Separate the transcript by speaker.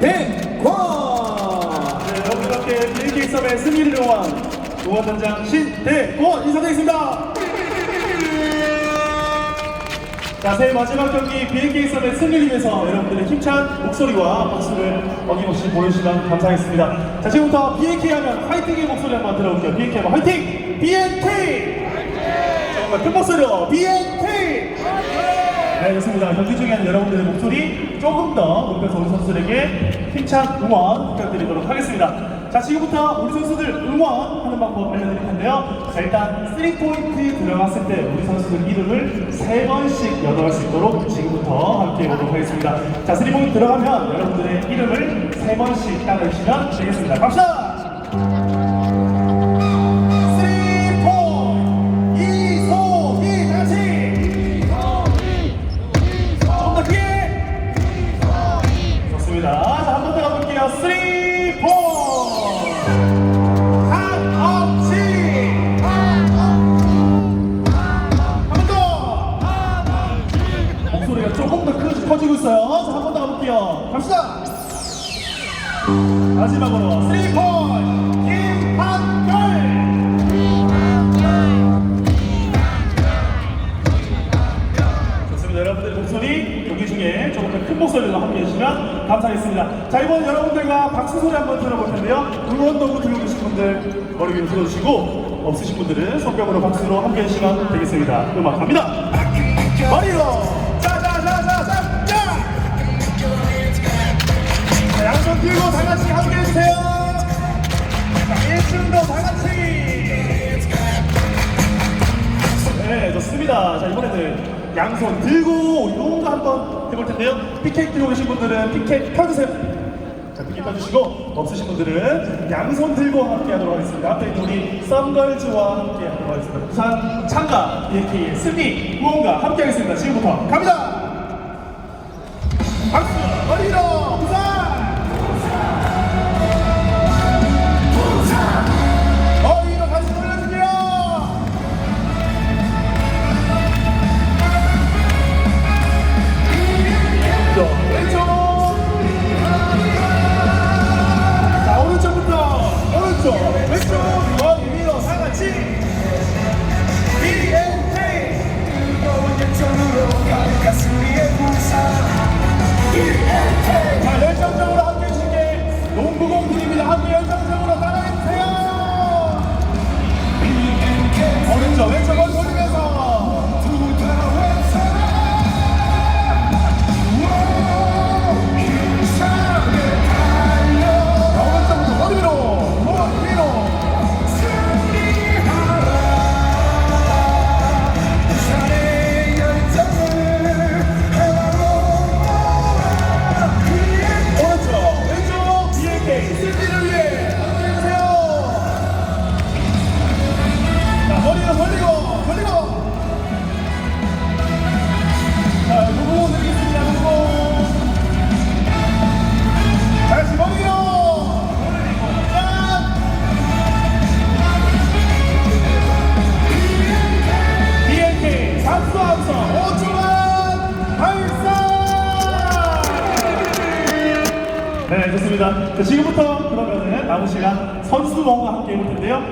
Speaker 1: 네, 여러분과 함께 BNK 썸의 승리를 응원 응원단장 신대권 인사드리겠습니다. 자, 새해 마지막 경기 BNK 썸의 승리를 위해서 여러분들의 힘찬 목소리와 박수를 어김없이 보여주시면 감사하겠습니다. 자, 지금부터 BNK 하면 화이팅의 목소리 한번 들어볼게요. BNK 하면 화이팅! BNK! 정말 큰 목소리로 BNK! 네, 좋습니다. 경기 중에는 여러분들의 목소리 조금 더 높여서 우리 선수들에게 힘찬 응원 부탁드리도록 하겠습니다. 자, 지금부터 우리 선수들 응원하는 방법 알려드릴 텐데요. 자, 일단 3포인트 들어갔을 때 우리 선수들 이름을 세번씩 연호할 수 있도록 지금부터 함께 해보도록 하겠습니다. 자, 3포인트 들어가면 여러분들의 이름을 세번씩 따라주시면 되겠습니다. 갑시다! 조금 더 커- 커지고 있어요. 자, 한 번 더 가볼게요. 갑시다! 마지막으로 3, 4! 김한결! 좋습니다. 여러분들의 목소리 여기 중에 조금 더 큰 목소리로 함께 해주시면 감사하겠습니다. 자 이번 여러분들과 박수 소리 한번 들어볼 텐데요. 응원 도구 들고 계신 분들 머리 위로 들어주시고 없으신 분들은 손뼉으로 박수로 함께 해주시면 되겠습니다. 음악 갑니다. 머리로 주세요. 자 1층도 다 같이. 네, 양손 들고 용가 한번 해볼 텐데요. 피켓 들고 계신 분들은 피켓 펴주세요. 자, 피켓 펴주시고, 없으신 분들은 양손 들고 함께 하도록 하겠습니다. 앞에 우리 썬걸즈와 함께 하도록 하겠습니다. 부산 창가, BK의 승리, 무언가 함께 하겠습니다. 지금부터 갑니다! 박수! 머리로 네, 좋습니다. 자, 지금부터 그러면은 남은 시간 선수원과 함께 해볼 텐데요.